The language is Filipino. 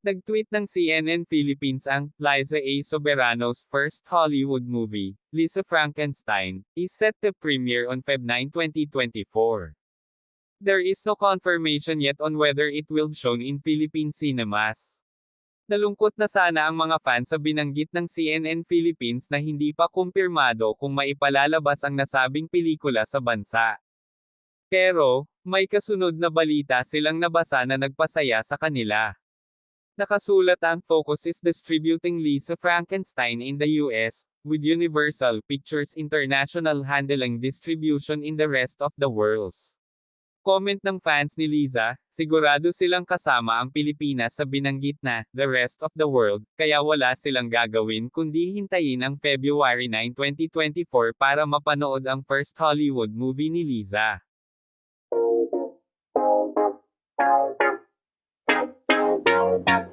Nag-tweet ng CNN Philippines ang Liza A. Soberano's first Hollywood movie, Lisa Frankenstein, is set to premiere on Feb 9, 2024. There is no confirmation yet on whether it will be shown in Philippine cinemas. Nalungkot na sana ang mga fans sa binanggit ng CNN Philippines na hindi pa kumpirmado kung maipalalabas ang nasabing pelikula sa bansa. Pero, may kasunod na balita silang nabasa na nagpasaya sa kanila. Nakasulat ang Focus is distributing Lisa Frankenstein in the US, with Universal Pictures International handling distribution in the rest of the world. Comment ng fans ni Liza, sigurado silang kasama ang Pilipinas sa binanggit na the rest of the world, kaya wala silang gagawin kundi hintayin ang February 9, 2024 para mapanood ang first Hollywood movie ni Liza. Thank you.